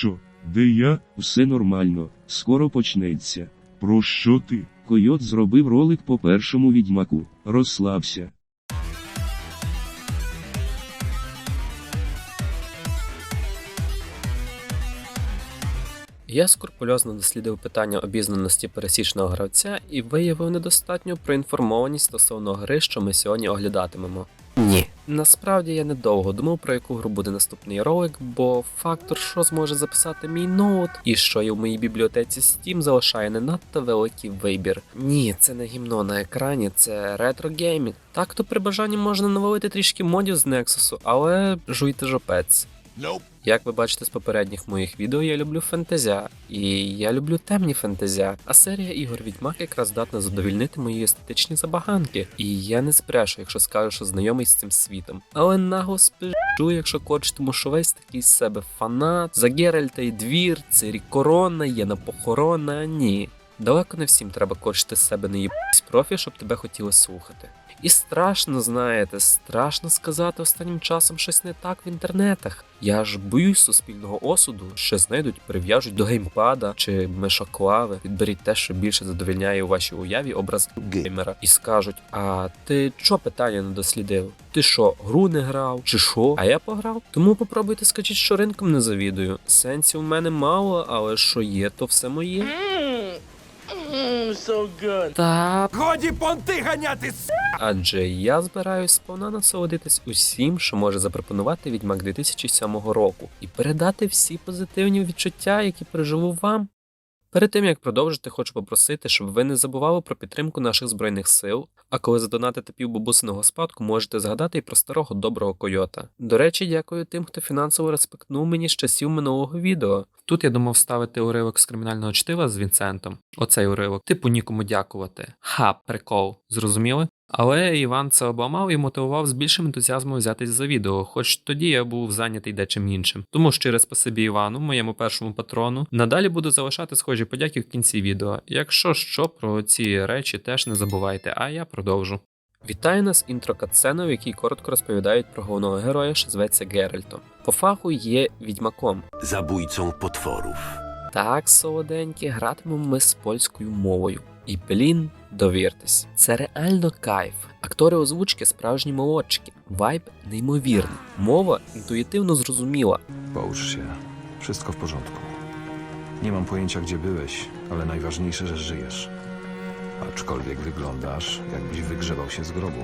що? Де я? Все нормально, скоро почнеться. Про що ти? Койот зробив ролик по першому відьмаку. Розслабся. Я скрупульозно дослідив питання обізнаності пересічного гравця і виявив недостатню проінформованість стосовно гри, що ми сьогодні оглядатимемо. Насправді я недовго думав, про яку гру буде наступний ролик, бо фактор, що зможе записати мій ноут і що є в моїй бібліотеці Steam, залишає не надто великий вибір. Ні, це не гімно на екрані, це ретро-геймінг. Так то при бажанні можна навалити трішки модів з Нексусу, але жуйте жопець. Як ви бачите з попередніх моїх відео, я люблю фентезя, і я люблю темні фентезя. А серія ігор Відьмак якраз здатна задовільнити мої естетичні забаганки. І я не збрешу, якщо скажу, що знайомий з цим світом. Але наго спижу, якщо корч, тому що весь такий з себе фанат. За Геральта і двір, це рік корона, є на похорона. Ні. Далеко не всім треба корчити з себе неїбсь профі, щоб тебе хотіли слухати. І страшно, знаєте, страшно сказати останнім часом щось не так в інтернетах. Я ж боюсь суспільного осуду, що знайдуть, прив'яжуть до геймпада чи мишоклави, підберіть те, що більше задовільняє у вашій уяві образ геймера, і скажуть: А ти чо питання не дослідив? Ти що, гру не грав? Чи що? А я пограв? Тому попробуйте скажіть, що ринком не завідую. Сенсів у мене мало, але що є, то все моє. So good. Та Годі понти ганяти, с***! Адже я збираюсь сповна насолодитись усім, що може запропонувати Відьмак 2007 року, і передати всі позитивні відчуття, які переживу вам. Перед тим як продовжити, хочу попросити, щоб ви не забували про підтримку наших збройних сил. А коли задонатите півбабусиного спадку, можете згадати і про старого доброго койота. До речі, дякую тим, хто фінансово респектнув мені з часів минулого відео. Тут я думав ставити уривок з кримінального чтива з Вінсентом. Оцей уривок, типу нікому дякувати. Ха, прикол, зрозуміли? Але Іван це обламав і мотивував з більшим ентузіазмом взятись за відео, хоч тоді я був зайнятий дечим іншим. Тому щире спасибі Івану, моєму першому патрону. Надалі буду залишати схожі подяки в кінці відео. Якщо що, про ці речі теж не забувайте, а я продовжу. Вітаю нас інтро катсцену, в якій коротко розповідають про головного героя, що зветься Геральтом. По фаху є відьмаком. Zabójcą potworów. Так, солоденькі, гратимемо ми з польською мовою. І блін, довіртесь, це реально кайф. Актори озвучки справжні молодчики. Вайб неймовірний. Мова інтуїтивно зрозуміла. Połóż się. Wszystko w porządku. Nie mam pojęcia, gdzie byłeś, ale najważniejsze, że żyjesz. Aczkolwiek wyglądasz, jakbyś wygrzebał się z grobu.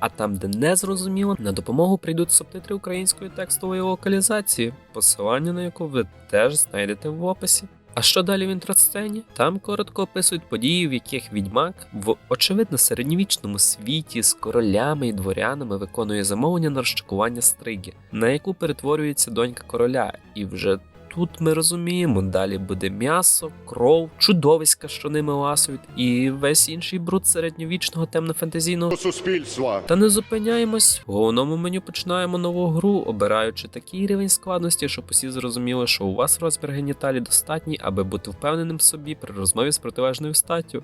А там, де не зрозуміло, на допомогу прийдуть субтитри української текстової локалізації, посилання на яку ви теж знайдете в описі. А що далі в інтросцені? Там коротко описують події, в яких відьмак в очевидно середньовічному світі з королями і дворянами виконує замовлення на розчакування стриги, на яку перетворюється донька короля, і вже тут ми розуміємо, далі буде м'ясо, кров, чудовиська, що ними ласують, і весь інший бруд середньовічного темно-фентезійного суспільства. та не зупиняємось. В головному меню починаємо нову гру, обираючи такий рівень складності, щоб усі зрозуміли, що у вас розмір геніталій достатній, аби бути впевненим в собі при розмові з протилежною статтю.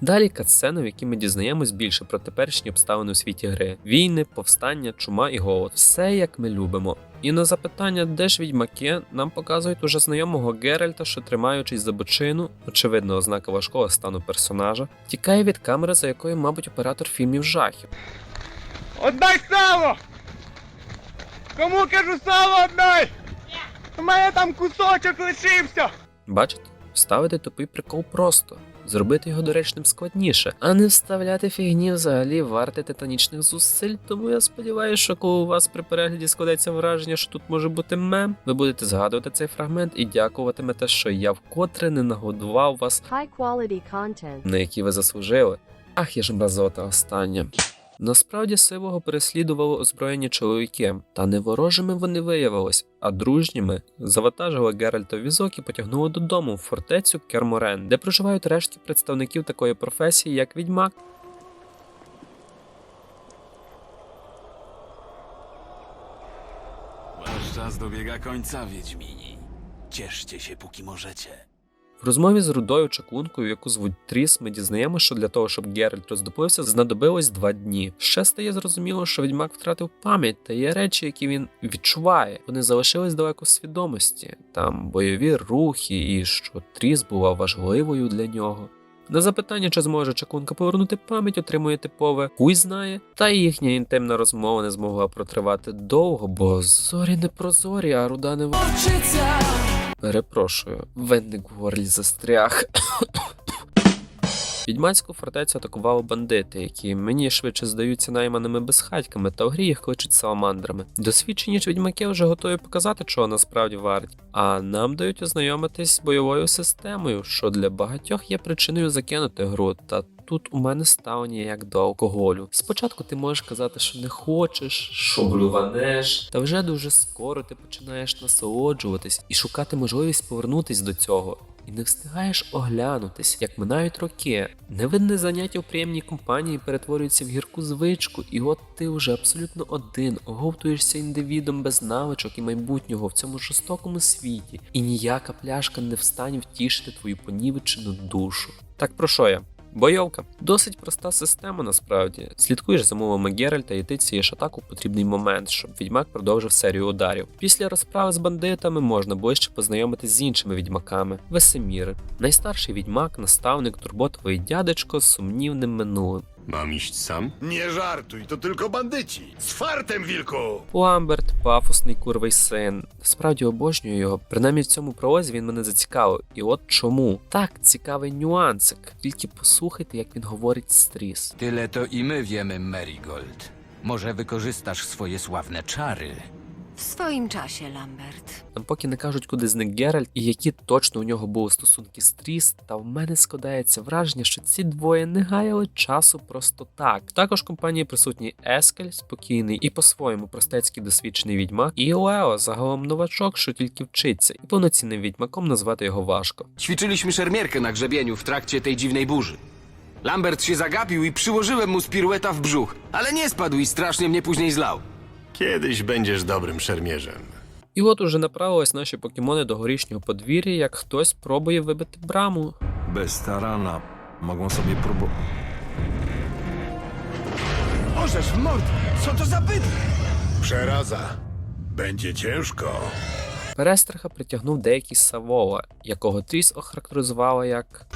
Далі катсцена, в якій ми дізнаємось більше про теперішні обставини у світі гри: війни, повстання, чума і голод. Все як ми любимо. І на запитання, де ж відьмаки, нам показують уже знайомого Геральта, що тримаючись за бочину, очевидно, ознака важкого стану персонажа, тікає від камери, за якою, мабуть, оператор фільмів жахів. Отдай сало! Кому кажу сало отдай? У мене там кусочок лишився. Бачите, вставити тупий прикол просто. Зробити його доречним складніше, а не вставляти фігні взагалі варте титанічних зусиль. Тому я сподіваюся, що коли у вас при перегляді складеться враження, що тут може бути мем, ви будете згадувати цей фрагмент і дякуватимете, що я вкотре не нагодував вас, High quality content. на які ви заслужили. Ах, я ж мразота остання. Насправді сивого переслідувало озброєні чоловіки, та не ворожими вони виявились, а дружніми завантажили Геральта візок і потягнули додому в фортецю Керморен, де проживають рештки представників такої професії, як відьмак. Wasz czas dobiega końca, Wiedźmini. Cieszcie się, póki możecie. В розмові з рудою чаклункою, яку звуть Тріс, ми дізнаємося, що для того, щоб Геральт роздоплився, знадобилось два дні. Ще стає зрозуміло, що відьмак втратив пам'ять та є речі, які він відчуває. Вони залишились далеко свідомості, там бойові рухи, і що Тріс була важливою для нього. На запитання, чи зможе чаклунка повернути пам'ять, отримує типове хуй знає, та їхня інтимна розмова не змогла протривати довго, бо зорі не прозорі, а руда не вовчиться. Перепрошую, винник в горлі застряг. Відьмацьку фортецю атакували бандити, які мені швидше здаються найманими безхатьками та в грі їх кличуть саламандрами. Досвідчені ж відьмаки вже готові показати, чого насправді варті, а нам дають ознайомитись з бойовою системою, що для багатьох є причиною закинути гру. Та тут у мене ставлення як до алкоголю. Спочатку ти можеш казати, що не хочеш, що блюванеш, та вже дуже скоро ти починаєш насолоджуватись і шукати можливість повернутись до цього. І не встигаєш оглянутись, як минають роки. Невинне заняття у приємній компанії перетворюється в гірку звичку, і от ти вже абсолютно один, оговтуєшся індивідом без навичок і майбутнього в цьому жорстокому світі, і ніяка пляшка не встане втішити твою понівечену душу. Так про що я? Бойовка досить проста система насправді. Слідкуєш за мовами Геральта і ти цієш атаку в потрібний момент, щоб відьмак продовжив серію ударів. Після розправи з бандитами можна ближче познайомитись з іншими відьмаками. Весемір, найстарший відьмак, наставник, турботовий дядечко з сумнівним минулим. Mam iść sam? Nie żartuj, to tylko bandyci. Z fartem, wilku! Ламберт, пафосний курвий син. Насправді обожнюю його. Принаймні в цьому пролозі він мене зацікавив. І от чому? Так, цікавий нюансик. Тільки послухайте, як він говорить з Тріс. Tyle to i my wiemy, Marigold. Może wykorzystasz swoje sławne czary. W swoim czasie, Lambert. Нам поки не кажуть, куди зник Геральт і які точно у нього були стосунки з Тріс, та в мене складається враження, що ці двоє не гаяли часу просто так. Також в компанії присутній Ескель, спокійний і по-своєму простецький досвідчений відьмак, і Лео, загалом новачок, що тільки вчиться, і повноцінним відьмаком назвати його важко. Ćwiczyliśmy szermierkę na grzebieniu w trakcie tej dziwnej burzy. Lambert się zagapił i przyłożyłem mu z pirueta w brzuch, ale nie spadł i strasznie mnie później zlał. Kiedyś będziesz dobrym szermierzem. І от уже направились наші покемони до горішнього подвір'я, як хтось пробує вибити браму. Bez tarana mogą sobie próbować. Możesz w mord! Co to za bydło? Przeraza. Będzie ciężko. Перестраха притягнув деякий Савола, якого Тріс охарактеризувала як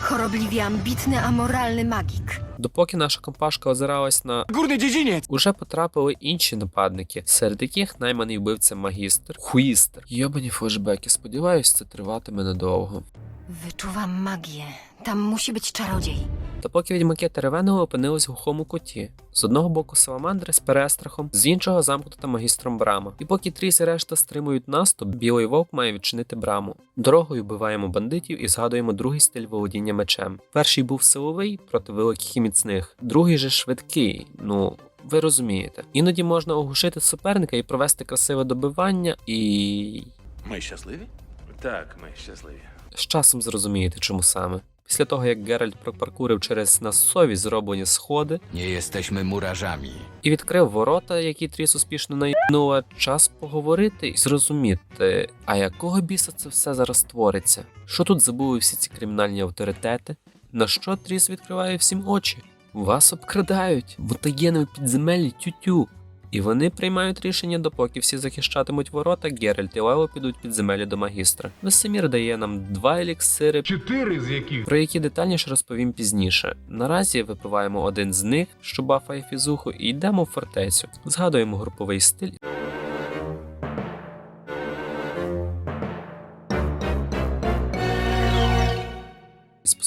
Chorobliwie ambitny, amoralny magik. допоки наша компашка озиралась на Гурний дідінець! Уже потрапили інші нападники, серед яких найманий вбивця магістр Хуїстер. Йобані флешбеки, сподіваюсь, це триватиме недовго. Wyczuwam magię. Tam musi być czarodziej. Та поки відьмаки Теревеного опинились в глухому куті. З одного боку саламандри з перестрахом, з іншого замкнута магістром брама. І поки Тріс і решта стримують наступ, білий вовк має відчинити браму. Дорогою вбиваємо бандитів і згадуємо другий стиль володіння мечем. Перший був силовий проти великих і міцних, другий же швидкий. Ну. Ви розумієте, іноді можна оглушити суперника і провести красиве добивання, і My szczęśliwi? Tak, my szczęśliwi. з часом зрозумієте, чому саме. Після того, як Геральт пропаркурив через насові зроблені сходи Nie jesteśmy murarzami. і відкрив ворота, які Тріс успішно наїбнула, час поговорити і зрозуміти, а якого біса це все зараз твориться? Що тут забули всі ці кримінальні авторитети? На що Тріс відкриває всім очі? Вас обкрадають в таєнному підземеллі тютю. І вони приймають рішення, допоки всі захищатимуть ворота, Геральт і Лайло підуть під земелі до магістра. Весемір дає нам два еліксири, Чотири з яких про які детальніше розповім пізніше. Наразі випиваємо один з них, що бафає фізуху, і йдемо в фортецю. Згадуємо груповий стиль.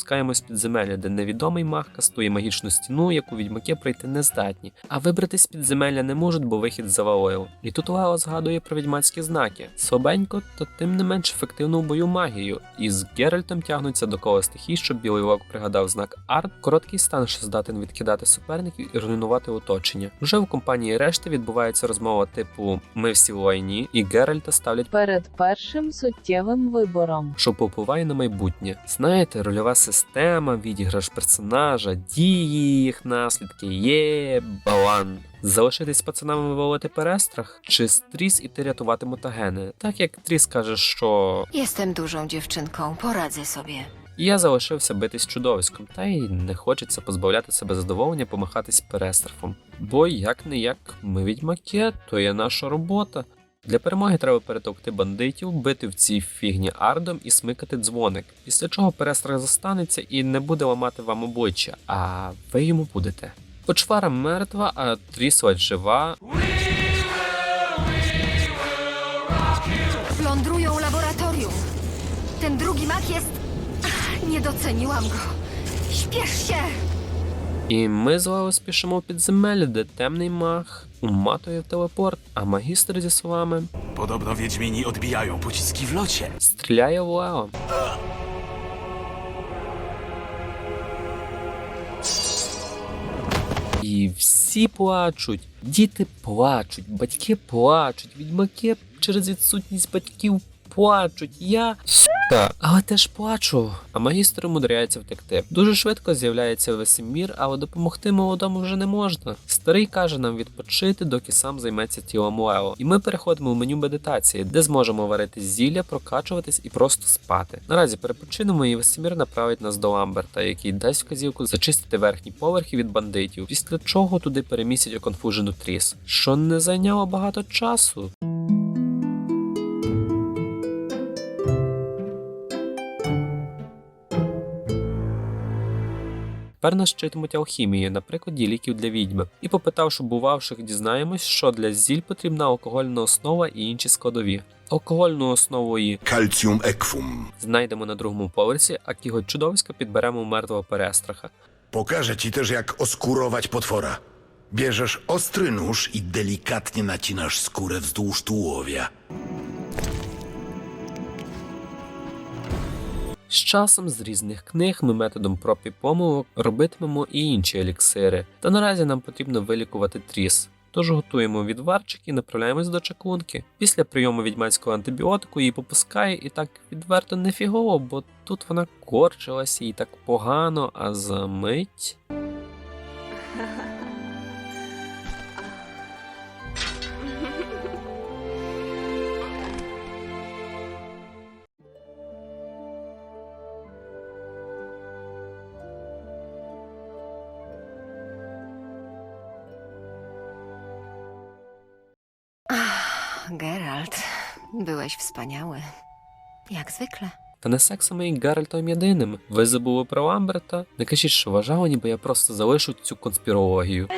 Спускаємось під земелля, де невідомий мах кастує магічну стіну, яку відьмаки пройти не здатні. А вибратись з підземелля не можуть, бо вихід завалив. І тут Лео згадує про відьмацькі знаки. Слабенько, та тим не менш ефективно в бою магію. І з Геральтом тягнуться до кола стихій, щоб білий вовк пригадав знак арт, короткий стан, що здатен відкидати суперників і руйнувати оточення. Вже в компанії решти відбувається розмова типу Ми всі в війні, і Геральта ставлять перед першим суттєвим вибором. що повпливає на майбутнє. Знаєте, рольова система система, відіграш персонажа, дії їх наслідки, є балан. Залишитись пацанами виводити перестрах, чи стріс іти рятувати мутагени. Так як Тріс каже, що Jestem dużą dziewczynką, poradzę sobie. я залишився битись чудовиськом, та й не хочеться позбавляти себе задоволення помахатись перестрафом. Бо як не як ми відьмаки, то є наша робота. Для перемоги треба перетовкти бандитів, бити в цій фігні ардом і смикати дзвоник, після чого перестрах застанеться і не буде ламати вам обличчя, а ви йому будете. Почвара мертва, а трісла жива. Plądrują laboratorium. Ten drugi mak jest... Ach, nie doceniłam go. Śpiesz się! І ми з Лео спішимо в підземелля, де темний маг уматує в телепорт, а магістр зі словами Podobno Wiedźmini odbijają pociski w locie. стріляє в Лео. І всі плачуть, діти плачуть, батьки плачуть, відьмаки через відсутність батьків плачуть. Я сука, але теж плачу. А магістр умудряється втекти. Дуже швидко з'являється Весемір, але допомогти молодому вже не можна. Старий каже нам відпочити, доки сам займеться тілом Лео. І ми переходимо в меню медитації, де зможемо варити зілля, прокачуватись і просто спати. Наразі перепочинемо і Весемір направить нас до Ламберта, який дасть вказівку зачистити верхні поверхи від бандитів, після чого туди перемістять оконфужену тріс, що не зайняло багато часу. Тепер нас вчитимуть алхімії на прикладі ліків для відьми. І попитавши бувавших, дізнаємось, що для зіль потрібна алкогольна основа і інші складові. Алкогольну основу і Calcium equum. знайдемо на другому поверсі, а кіготь чудовиська підберемо мертвого перестраха. Pokażę ci też, jak oskurować potwora. Bierzesz ostry nóż i delikatnie nacinasz skórę wzdłuż tułowia. З часом з різних книг ми методом проб і помилок робитимемо і інші еліксири. Та наразі нам потрібно вилікувати тріс. Тож готуємо відварчик і направляємось до чаклунки. Після прийому відьмацького антибіотику її попускає і так відверто нефігово, бо тут вона корчилася і так погано, а за мить. Geralt, byłeś wspaniały. Jak zwykle. Та не сексами і Геральтом єдиним. Ви забули про Ламберта? Не кажіть, що вважали, ніби я просто залишу цю конспірологію.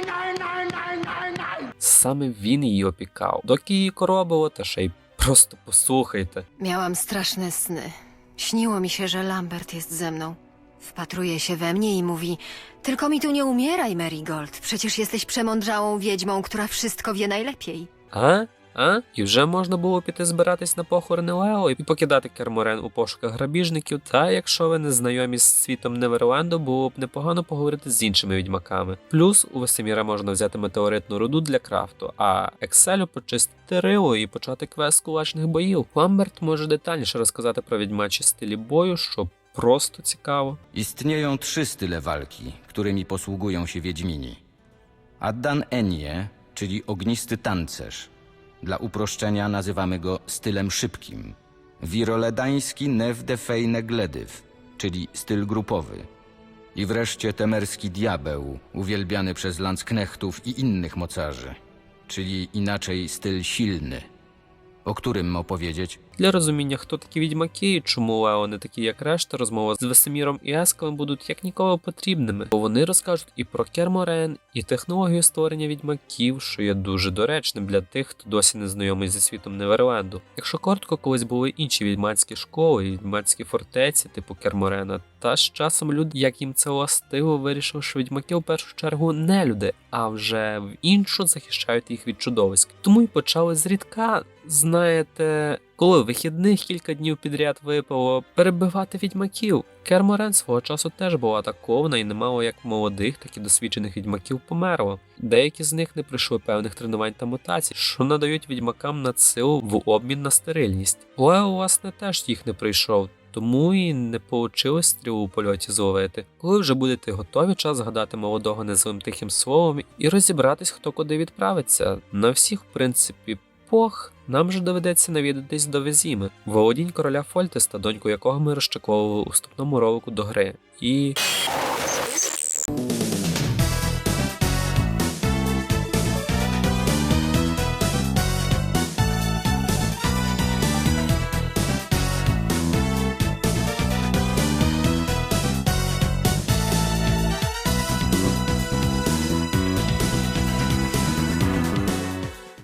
Саме він її опікав, доки її коробило, та ще й просто послухайте. Miałam straszne sny. Śniło mi się, że Lambert jest ze mną. Wpatruje się we mnie i mówi: Tylko mi tu nie umieraj, Marigold. Przecież jesteś przemądrzałą wiedźmą, która wszystko wie najlepiej. А? А? І вже можна було піти збиратись на похорони Лео і покидати Керморен у пошуках грабіжників. Та якщо ви не знайомі з світом Неверленду, було б непогано поговорити з іншими відьмаками. Плюс у Весеміра можна взяти метеоритну руду для крафту, а Екселю почистити рило і почати квест кулачних боїв. Ламберт може детальніше розказати про відьмачі стилі бою, що просто цікаво. Istnieją trzy style walki, którymi posługują się Wiedźmini. Addan Enie, czyli ognisty tancerz. Dla uproszczenia nazywamy go stylem szybkim. Wiroledański Nevdefejne Gledyw, czyli styl grupowy. I wreszcie temerski diabeł, uwielbiany przez Landsknechtów i innych mocarzy, czyli inaczej styl silny. O którym opowiedzieć? Для розуміння, хто такі відьмаки і чому Лео не такі, як решта, розмова з Весеміром і Ескалем будуть як ніколи потрібними, бо вони розкажуть і про Керморен, і технологію створення відьмаків, що є дуже доречним для тих, хто досі не знайомий зі світом Неверленду. Якщо коротко, колись були інші відьмацькі школи, відьмацькі фортеці, типу Керморена, та з часом люди, як їм це властиво, вирішили, що відьмаки в першу чергу не люди, а вже в іншу захищають їх від чудовиськ. Тому й почали зрідка, знаєте, коли вихідних кілька днів підряд випало перебивати відьмаків. Керморен свого часу теж була атакована і немало як молодих, так і досвідчених відьмаків померло. Деякі з них не пройшли певних тренувань та мутацій, що надають відьмакам надсилу в обмін на стерильність. Лео, власне, теж їх не пройшов. тому і не получилось стрілу у польоті зловити. Коли вже будете готові, час згадати молодого незлим тихим словом і розібратись, хто куди відправиться. На всіх, в принципі, пох. Нам же доведеться навідатись до Везіми, володінь короля Фольтеста, доньку якого ми розчаковували у вступному ролику до гри. І